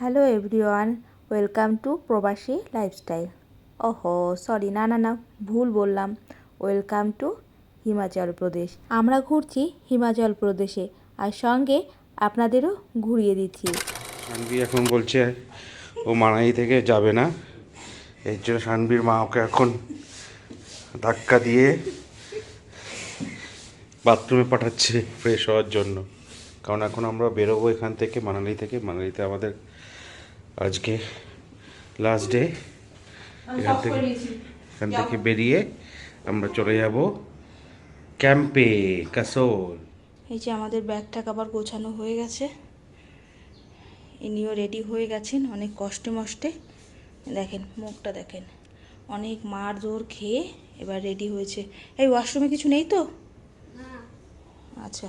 Hello everyone welcome to Probashi lifestyle ওহো sorry না না না, ভুল বললাম। ওয়েলকাম টু হিমাচল প্রদেশ আমরা ঘুরছি হিমাচল প্রদেশে আর সঙ্গে আপনাদেরও ঘুরিয়ে দিচ্ছি। সানভি এখন বলছে, ও মানাই থেকে যাবে না। এর জন্য সানভির মা ওকে এখন ধাক্কা দিয়ে বাথরুমে পাঠাচ্ছে ফ্রেশ হওয়ার জন্য। কারণ এখন আমরা বেরোবো এখান থেকে, মানালি থেকে। মানালিতে আমাদের আজকে লাস্ট ডে এখান থেকে এখান থেকে বেরিয়ে আমরা চলে যাব ক্যাম্পে কাসোল। এই যে আমাদের ব্যাগ ট্যাগ আবার গোছানো হয়ে গেছে। ইনিও রেডি হয়ে গেছেন অনেক কষ্টে মষ্টে। দেখেন মুখটা দেখেন। অনেক মার জোর খেয়ে এবার রেডি হয়েছে। এই ওয়াশরুমে কিছু নেই তো? আচ্ছা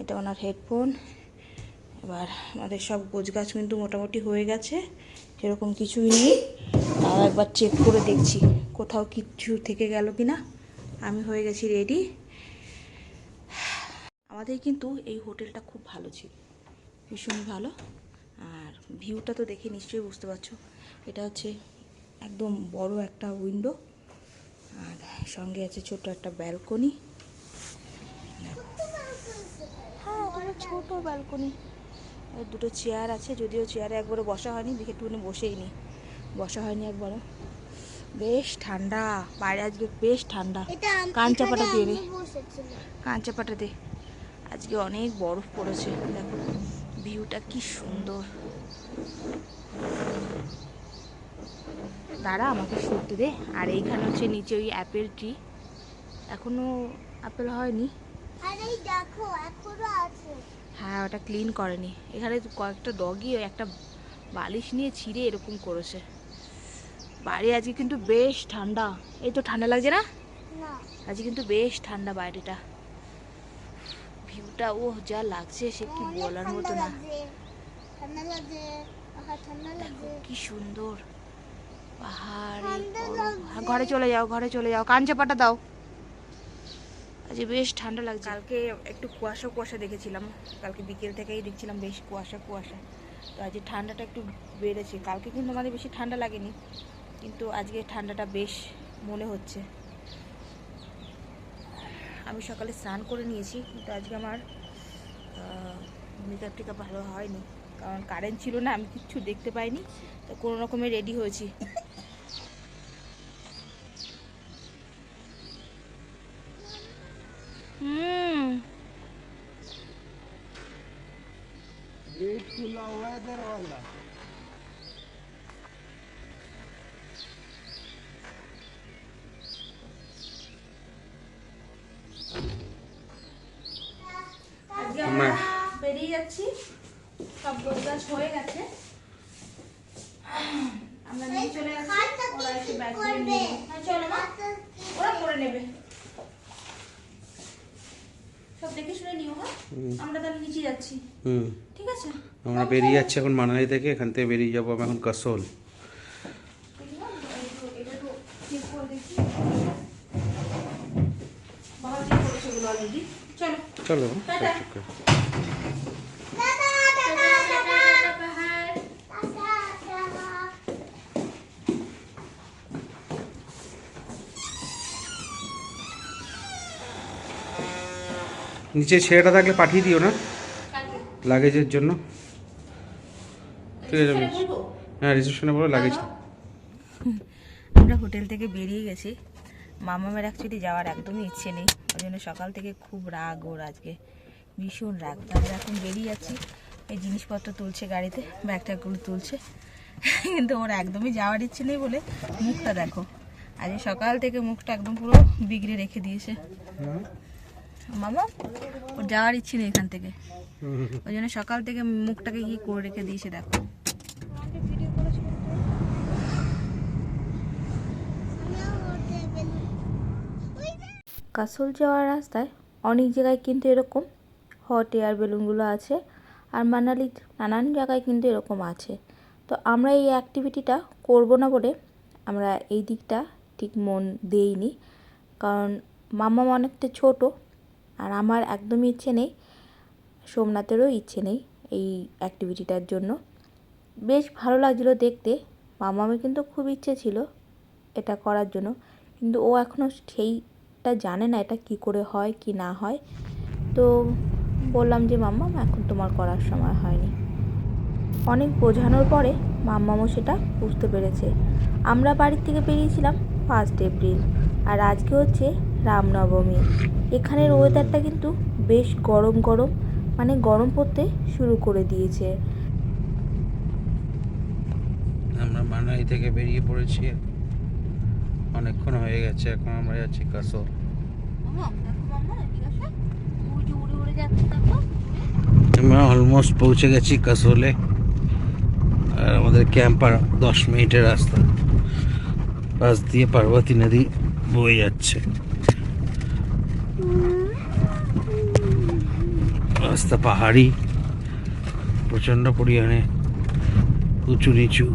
এটা ওনার হেডফোন এবার আমাদের সব গোছগাছ কিন্তু মোটামুটি হয়ে গেছে, সেরকম কিছুই নেই। তাও একবার চেক করে দেখছি, কোথাও কিচ্ছু থেকে গেল কি না আমি হয়ে গেছি রেডি আমাদের কিন্তু এই হোটেলটা খুব ভালো ছিল ভীষণ ভালো। আর ভিউটা তো দেখে নিশ্চয়ই বুঝতে পারছ, এটা হচ্ছে একদম বড় একটা উইন্ডো আর সঙ্গে আছে ছোট একটা ব্যালকনি হ্যাঁ ছোট ব্যালকনি দুটো চেয়ার আছে যদিও চেয়ারে একবারও বসা হয়নি দেখে একটুখানি বসেই নি। বসা হয়নি একবারও। বেশ ঠান্ডা বাইরে আজকে বেশ ঠান্ডা। কাঞ্চাপাটা দিয়ে দে। কাঞ্চাপাটা দে। আজকে অনেক বরফ পড়েছে দেখো। ভিউটা কি সুন্দর। দাঁড়া আমাকে সরতে দে। আর এইখানে হচ্ছে নিচে ওই অ্যাপেল ট্রি এখনও আপেল হয়নি। আরে দেখো এখনও আছে। হ্যাঁ ওটা ক্লিন করেনি। এখানে কয়েকটা ডগি একটা বালিশ নিয়ে ছিঁড়ে এরকম করেছে। বাইরে আজকে কিন্তু বেশ ঠান্ডা। এই তো ঠান্ডা লাগছে না? আজকে কিন্তু বেশ ঠান্ডা বাইরেটা ভিউটা ও যা লাগছে সে কি বলার মতো না। দেখো কি সুন্দর। পাহাড়। হ্যাঁ, ঘরে চলে যাও ঘরে চলে যাও। কান চাপাটা দাও। আজকে বেশ ঠান্ডা লাগছে। কালকে একটু কুয়াশা কুয়াশা দেখেছিলাম। কালকে বিকেল থেকেই দেখছিলাম বেশ কুয়াশা কুয়াশা। তো আজকে ঠান্ডাটা একটু বেড়েছে। কালকে কিন্তু আমাদের বেশি ঠান্ডা লাগেনি, কিন্তু আজকে ঠান্ডাটা বেশ মনে হচ্ছে। আমি সকালে স্নান করে নিয়েছি, কিন্তু আজকে আমার মেকআপ টেকআপ ভালো হয়নি। কারণ কারেন্ট ছিল না, আমি কিচ্ছু দেখতে পাইনি। তো কোনো রকমে রেডি হয়েছি। বেরিয়ে যাচ্ছি সব গোছগাছ হয়ে গেছে। আমরা নিয়ে চলে যাচ্ছি। ওরা এসে ব্যাগ নিয়ে নিয়ে হ্যাঁ চলো মা। ওরা করে নেবে। সব দেখে শুনে নিও হ্যাঁ আমরা তাহলে নিচে যাচ্ছি। হুম। ঠিক আছে? আমরা বেরিয়ে যাচ্ছি এখন মানালি থেকে। এখান থেকে বেরিয়ে যাব আমি এখন কাসোল। দেখলাম, একটু এটা একটু check করে দেখি। বাবা check করেছে ওগুলো already। চলো চলো টাটা। check করে। টাটা টাটা টাটা পাহাড়। টাটা টাটা নিচে ছেলেটা থাকলে পাঠিয়ে দিও না? লাগেজের জন্য। ঠিক আছে? হ্যাঁ রিসেপশনে বলো লাগেজ। আমরা হোটেল থেকে বেরিয়ে গেছি। মামামের অ্যাকচুয়ালি যাওয়ার একদমই ইচ্ছে নেই। ওই জন্য সকাল থেকে খুব রাগ ওর আজকে। ভীষণ রাগ। তো আমরা এখন বেরিয়ে যাচ্ছি। এই জিনিসপত্র তুলছে গাড়িতে ব্যাগ ট্যাগগুলো তুলছে। কিন্তু ওর একদমই যাওয়ার ইচ্ছে নেই বলে মুখটা দেখো। আজ সকাল থেকে মুখটা একদম পুরো বিগড়ে রেখে দিয়েছে। মামা ওর যাওয়ার ইচ্ছে নেই এখান থেকে। ওই জন্য সকাল থেকে মুখটাকে কি করে রেখে দিয়েছে দেখো। কাসল যাওয়ার রাস্তায় অনেক জায়গায় কিন্তু এরকম হট এয়ার বেলুনগুলো আছে আর মানালির নানান জায়গায় কিন্তু এরকম আছে। তো আমরা এই অ্যাক্টিভিটিটা করব না বলে আমরা এই দিকটা ঠিক মন দেইনি। কারণ মামা অনেকটা ছোট আর আমার একদমই ইচ্ছে নেই, সোমনাথেরও ইচ্ছে নেই এই অ্যাক্টিভিটিটার জন্য। বেশ ভালো লাগছিল দেখতে, মামামের কিন্তু খুব ইচ্ছে ছিল এটা করার জন্য, কিন্তু ও এখনও সেইটা জানে না এটা কি করে হয়, কি না হয়। তো বললাম যে মাম্মাম এখন তোমার করার সময় হয়নি। অনেক বোঝানোর পরে মাম্মামও সেটা বুঝতে পেরেছে। আমরা বাড়ির থেকে বেরিয়েছিলাম ফার্স্ট এপ্রিল আর আজকে হচ্ছে রামনবমী। এখানের ওয়েদারটা কিন্তু বেশ গরম গরম মানে গরম পড়তে শুরু করে দিয়েছে। আমরা মানালি থেকে বেরিয়ে পড়েছি। অনেকক্ষণ হয়ে গেছে এখন আমরা যাচ্ছি কাসল। আমরা অলমোস্ট পৌঁছে গেছি কাসলে। আর আমাদের ক্যাম্পার দশ মিনিটের রাস্তা। পাশ দিয়ে পার্বতী নদী বয়ে যাচ্ছে। রাস্তা পাহাড়ি প্রচণ্ড পরিমাণে উঁচু নিচু।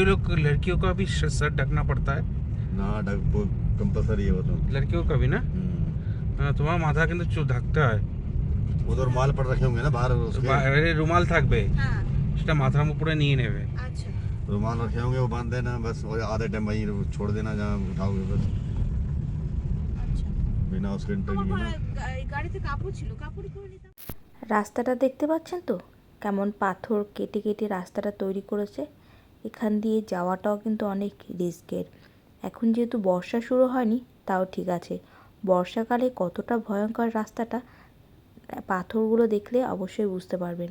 लड़कियों लोग लड़कियों का भी सर ढकना पड़ता है ना डक वो कंपलसरी है वो तो लड़कियों का भी ना হ্যাঁ, তোমার মাথা কিন্তু চুল ঢাকতে হয় वो तो रुमाल पर रखे होंगे ना बाहर उसके বাইরে রুমাল থাকবে হ্যাঁ সেটা মাথার উপরে নিয়ে নেবে আচ্ছা रुमाल रखे होंगे वो बांध देना बस और आधे टाइम वहीं छोड़ देना जहाँ उठाओगे बस আচ্ছা बिना उसके इंटरव्यू ना গাড়িতে কাপড় ছিল কাপড়ই করে নিতাম রাস্তাটা দেখতে পাচ্ছেন তো কেমন পাথর কেটে কেটে রাস্তাটা তৈরি করেছে এখান দিয়ে যাওয়াটাও কিন্তু অনেক রিস্কের। এখন যেহেতু বর্ষা শুরু হয়নি, তাও ঠিক আছে। বর্ষাকালে কতটা ভয়ঙ্কর রাস্তাটা, পাথরগুলো দেখলে অবশ্যই বুঝতে পারবেন।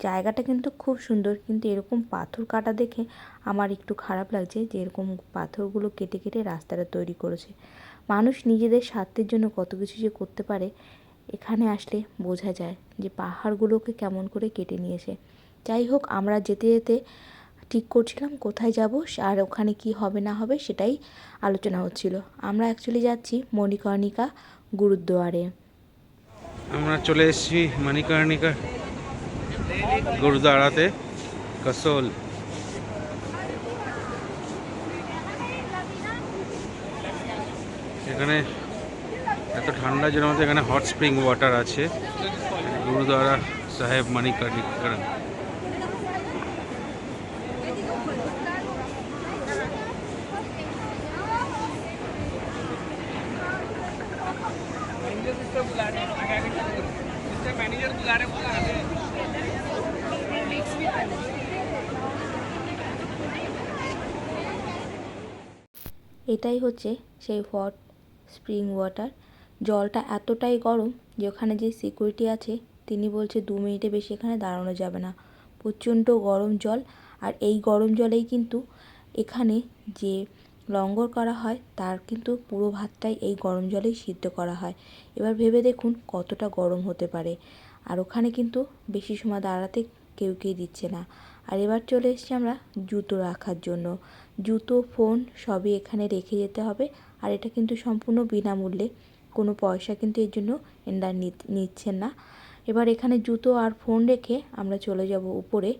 জায়গাটা কিন্তু খুব সুন্দর, কিন্তু এরকম পাথর কাটা দেখে আমার একটু খারাপ লাগছে যে এরকম পাথরগুলো কেটে কেটে রাস্তাটা তৈরি করেছে। মানুষ নিজেদের স্বার্থের জন্য কত কিছু যে করতে পারে, এখানে আসলে বোঝা যায় যে পাহাড়গুলোকে কেমন করে কেটে নিয়েছে। যাই হোক, আমরা যেতে যেতে ঠিক করছিলাম, কোথায় যাব, আর ওখানে কি হবে, না হবে সেটাই আলোচনা হচ্ছিল। আমরা অ্যাকচুয়ালি যাচ্ছি মণিকর্ণিকা গুরুদ্বারে। আমরা চলে এসেছি মণিকর্ণিকা গুরুদ্বারাতে, কাসোল। এখানে এত ঠান্ডা জন্য এখানে হট স্প্রিং ওয়াটার আছে। গুরুদ্বারা সাহেব মণিকর্ণিকা এটাই হচ্ছে সেই হট স্প্রিং ওয়াটার জলটা এতটাই গরম যে ওখানে যে সিকিউরিটি আছে, তিনি বলছে দু মিনিটে বেশি এখানে দাঁড়ানো যাবে না। প্রচণ্ড গরম জল, আর এই গরম জলেই কিন্তু এখানে যে লঙ্গর করা হয়, তার কিন্তু পুরো ভাতটাই এই গরম জলেই সিদ্ধ করা হয়। এবার ভেবে দেখুন কতটা গরম হতে পারে। আর ওখানে কিন্তু বেশি সময় দাঁড়াতে কেউ কেউ দিচ্ছে না। আর এবার চলে এসেছি আমরা জুতো রাখার জন্য। জুতো, ফোন সবই এখানে রেখে যেতে হবে। আর এটা কিন্তু সম্পূর্ণ বিনামূল্যে। কোনো পয়সা কিন্তু এর জন্য এন্ডার নিচ্ছেন না। এবার এখানে জুতো আর ফোন রেখে আমরা চলে যাব উপরে।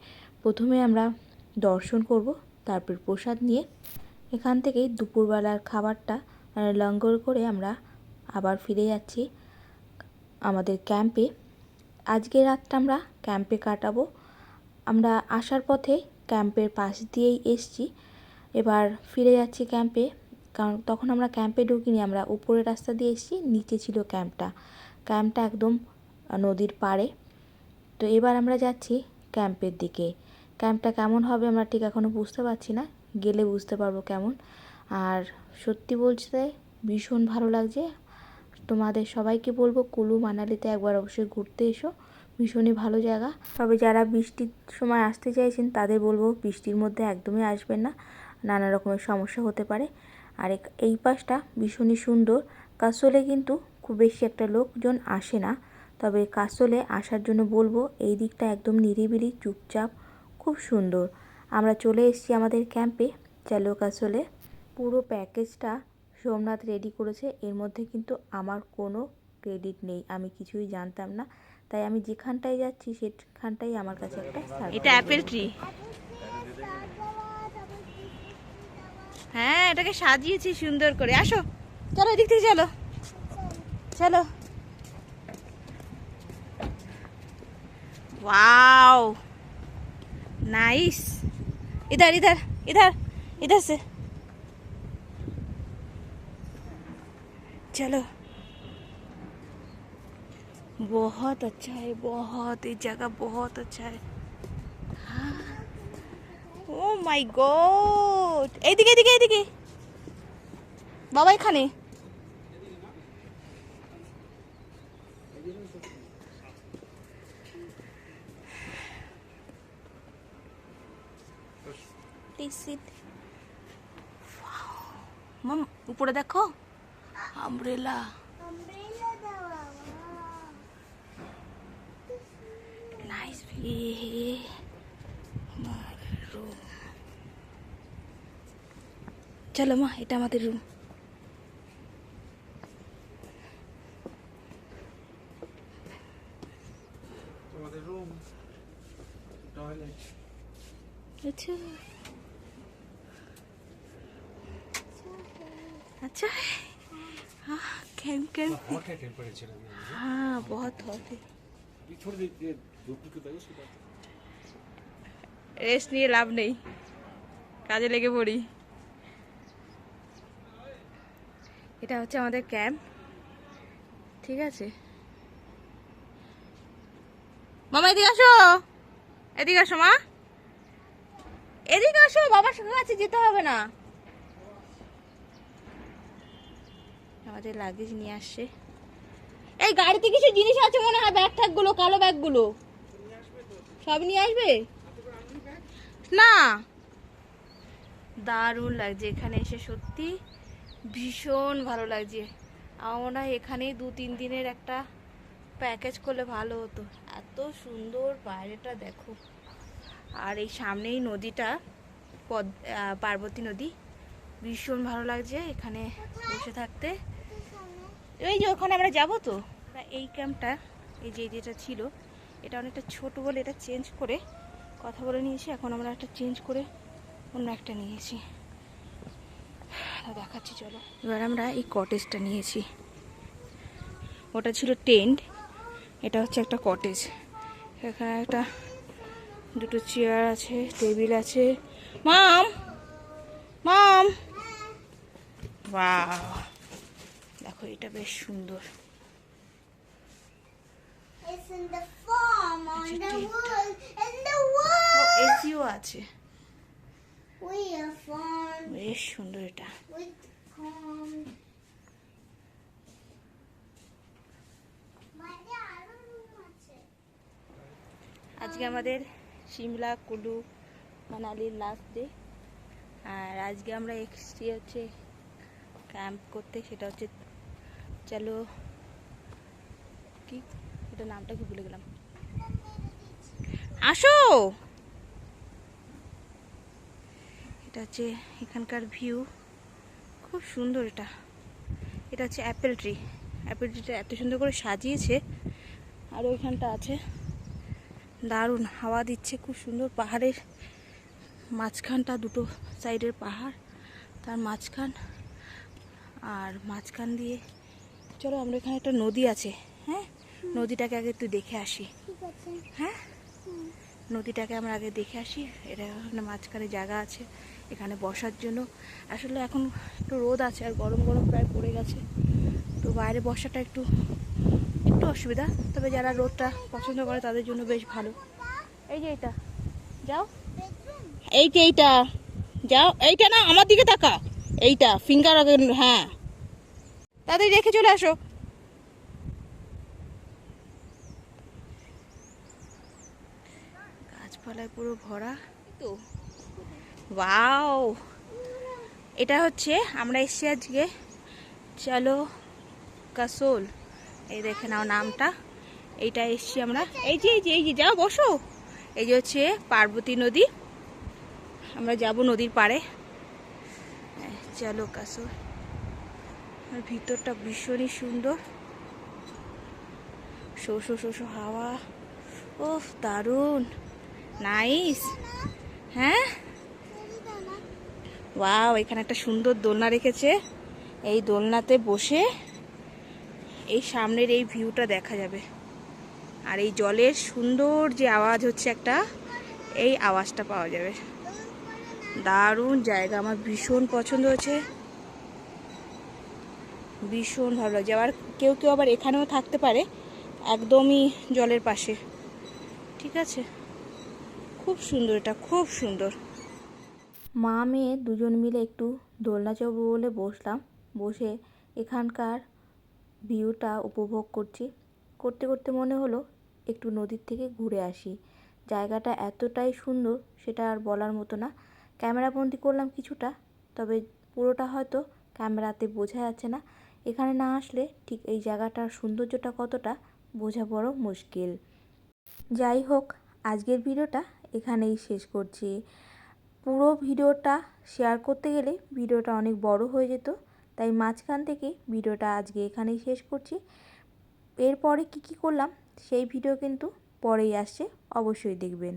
প্রথমে আমরা দর্শন করব, তারপর প্রসাদ নিয়ে। এখান থেকেই দুপুরবেলার খাবারটা লঙ্গর করে আমরা আবার ফিরে যাচ্ছি আমাদের ক্যাম্পে। আজকে রাতটা আমরা ক্যাম্পে কাটাবো। আমরা আসার পথে ক্যাম্পের পাশ দিয়েই এসছি। এবার ফিরে যাচ্ছি ক্যাম্পে। কারণ তখন আমরা ক্যাম্পে ঢুকিনি, আমরা উপরের রাস্তা দিয়ে এসেছি, নিচে ছিল ক্যাম্পটা। ক্যাম্পটা একদম নদীর পাড়ে। তো এবার আমরা যাচ্ছি ক্যাম্পের দিকে। ক্যাম্পটা কেমন হবে আমরা ঠিক এখনও বুঝতে পারছি না, গেলে বুঝতে পারব কেমন। আর সত্যি বলতে ভীষণ ভালো লাগছে। তোমাদের সবাইকে বলব, কুলু মানালিতে একবার অবশ্যই ঘুরতে এসো। ভীষণই ভালো জায়গা। তবে যারা বৃষ্টির সময় আসতে চাইছেন, তাদের বলব বৃষ্টির মধ্যে একদমই আসবেন না। নানা রকমের সমস্যা হতে পারে। আর এই পাশটা ভীষণই সুন্দর। কাসলে কিন্তু খুব বেশি একটা লোকজন আসে না। তবে কাসলে আসার জন্য বলব এই দিকটা একদম নিরিবিলি, চুপচাপ, খুব সুন্দর। আমরা চলে এসেছি আমাদের ক্যাম্পে। চালোকাসলে পুরো প্যাকেজটা সোমনাথ রেডি করেছে। এর মধ্যে কিন্তু আমার কোনো ক্রেডিট নেই। আমি কিছুই জানতাম না। তাই আমি যেখানটায় যাচ্ছি সেখানটাই আমার কাছে একটা এটা অ্যাপেল ট্রি হ্যাঁ এটাকে সাজিয়েছি সুন্দর করে আসো চলো এদিক থেকে চলো চলো वाओ नाइस इधर इधर इधर इधर से चलो बहुत अच्छा है बहुत ये जगह बहुत अच्छा है ও মাই গড এইদিকে এইদিকে এইদিকে বাবা এখানে Take it. মাম উপরে দেখো আমব্রেলা নাইস রুম চলো মা এটা আমাদের রুম আমাদের রুম টয়লেট अच्छा अच्छा है हाँ कैंप कैंप हॉट है टेम्परेचर अभी हाँ बहुत हॉट है রেস্ট নিয়ে লাভ নেই। কাজে লেগে পড়ি। এটা হচ্ছে আমাদের ক্যাম্প। ঠিক আছে? মামা, এদিকে আসো। এদিকে আসো, মা। এদিকে আসো, বাবার সঙ্গে কাছে যেতে হবে না। আমাদের লাগেজ নিয়ে আসছে। এই গাড়িতে কিছু জিনিস আছে মনে হয় ব্যাগ ট্যাগগুলো কালো ব্যাগগুলো সব নিয়ে আসবে? না। দারুণ লাগছে এখানে এসে সত্যি। ভীষণ ভালো লাগছে। আমার মনে হয় এখানেই দু তিন দিনের একটা প্যাকেজ করলে ভালো হতো। এত সুন্দর বাইরেটা দেখো। আর এই সামনেই নদীটা, পদ পার্বতী নদী। ভীষণ ভালো লাগছে এখানে বসে থাকতে। এই যে ওখানে আমরা যাব তো? এই ক্যাম্পটা এই যে যেটা ছিল এটা অনেকটা ছোট বলে এটা চেঞ্জ করে কথা বলে নিয়েছি। এখন আমরা একটা চেঞ্জ করে অন্য একটা নিয়েছি। দেখাচ্ছি চলো। এবার আমরা এই কটেজটা নিয়েছি। ওটা ছিল টেন্ট এটা হচ্ছে একটা কটেজ। এখানে একটা দুটো চেয়ার আছে টেবিল আছে। মাম! মাম! বাহ দেখো এটা বেশ সুন্দর। এসিও আছে। বেশ সুন্দর এটা। আজকে আমাদের সিমলা কুলু মানালির লাস্ট ডে আর আজকে আমরা এসেছি হচ্ছে ক্যাম্প করতে সেটা হচ্ছে চলো। কি? এটা নামটা কি ভুলে গেলাম। আসো! এটা হচ্ছে এখানকার ভিউ খুব সুন্দর এটা। এটা হচ্ছে অ্যাপেল ট্রি অ্যাপেল ট্রিটা এত সুন্দর করে সাজিয়েছে। আর ওইখানটা আছে। দারুণ হাওয়া দিচ্ছে। খুব সুন্দর পাহাড়ের মাঝখানটা দুটো সাইডের পাহাড়। তার মাঝখান আর মাঝখান দিয়ে চলো আমরা এখানে একটা নদী আছে হ্যাঁ? নদীটাকে আগে একটু দেখে আসি। হ্যাঁ? নদীটাকে আমরা আগে দেখে আসি এটা এখানে মাঝখানে জায়গা আছে এখানে বসার জন্য। আসলে এখন একটু রোদ আছে আর গরম গরম প্রায় পড়ে গেছে। তো বাইরে বসাটা একটু একটু অসুবিধা তবে যারা রোদটা পছন্দ করে তাদের জন্য বেশ ভালো। এই যে এইটা যাও। এই যে এইটা যাও। এইটা না আমার দিকে তাকা। এইটা ফিঙ্গার হ্যাঁ। তাদের রেখে চলে আসো। গাছপালায় পুরো ভরা। তো। ওয়াও। এটা হচ্ছে আমরা এসছি আজকে চলো কাসোল। এই দেখে নাও নামটা। এইটা এসছি আমরা। এই যে এই যে এই যে যাও বসো। এই যে হচ্ছে পার্বতী নদী। আমরা যাব নদীর পাড়ে। হ্যাঁ, চলো কাসো আর ভিতরটা ভীষণই সুন্দর। শো শো শো শো, হাওয়া। ও দারুণ। নাইস। হ্যাঁ? ওয়াও, এখানে একটা সুন্দর দোলনা রেখেছে। এই দোলনাতে বসে এই সামনের এই ভিউটা দেখা যাবে। আর এই জলের সুন্দর যে আওয়াজ হচ্ছে একটা, এই আওয়াজটা পাওয়া যাবে। দারুণ জায়গা, আমার ভীষণ পছন্দ হয়েছে ভীষণ ভালো লাগছে। আবার কেউ কেউ আবার এখানেও থাকতে পারে, একদমই জলের পাশে। ঠিক আছে? খুব সুন্দর এটা, খুব সুন্দর। মা, মেয়ে দুজন মিলে একটু দোলনা চড়বো বলে বসলাম। বসে এখানকার ভিউটা উপভোগ করছি। করতে করতে মনে হলো একটু নদীর থেকে ঘুরে আসি। জায়গাটা এতটাই সুন্দর, সেটা আর বলার মতো না। ক্যামেরাবন্দি করলাম কিছুটা, তবে পুরোটা হয়তো ক্যামেরাতে বোঝা যাচ্ছে না। এখানে না আসলে ঠিক এই জায়গাটার সৌন্দর্যটা কতটা বোঝা বড় মুশকিল। যাই হোক, আজকের ভিডিওটা এখানেই শেষ করছি। পুরো ভিডিওটা শেয়ার করতে গেলে ভিডিওটা অনেক বড় হয়ে যেত, তাই মাঝখান থেকে ভিডিওটা আজকে এখানেই শেষ করছি। এরপরে কি কি করলাম, সেই ভিডিও কিন্তু পরেই আসছে, অবশ্যই দেখবেন।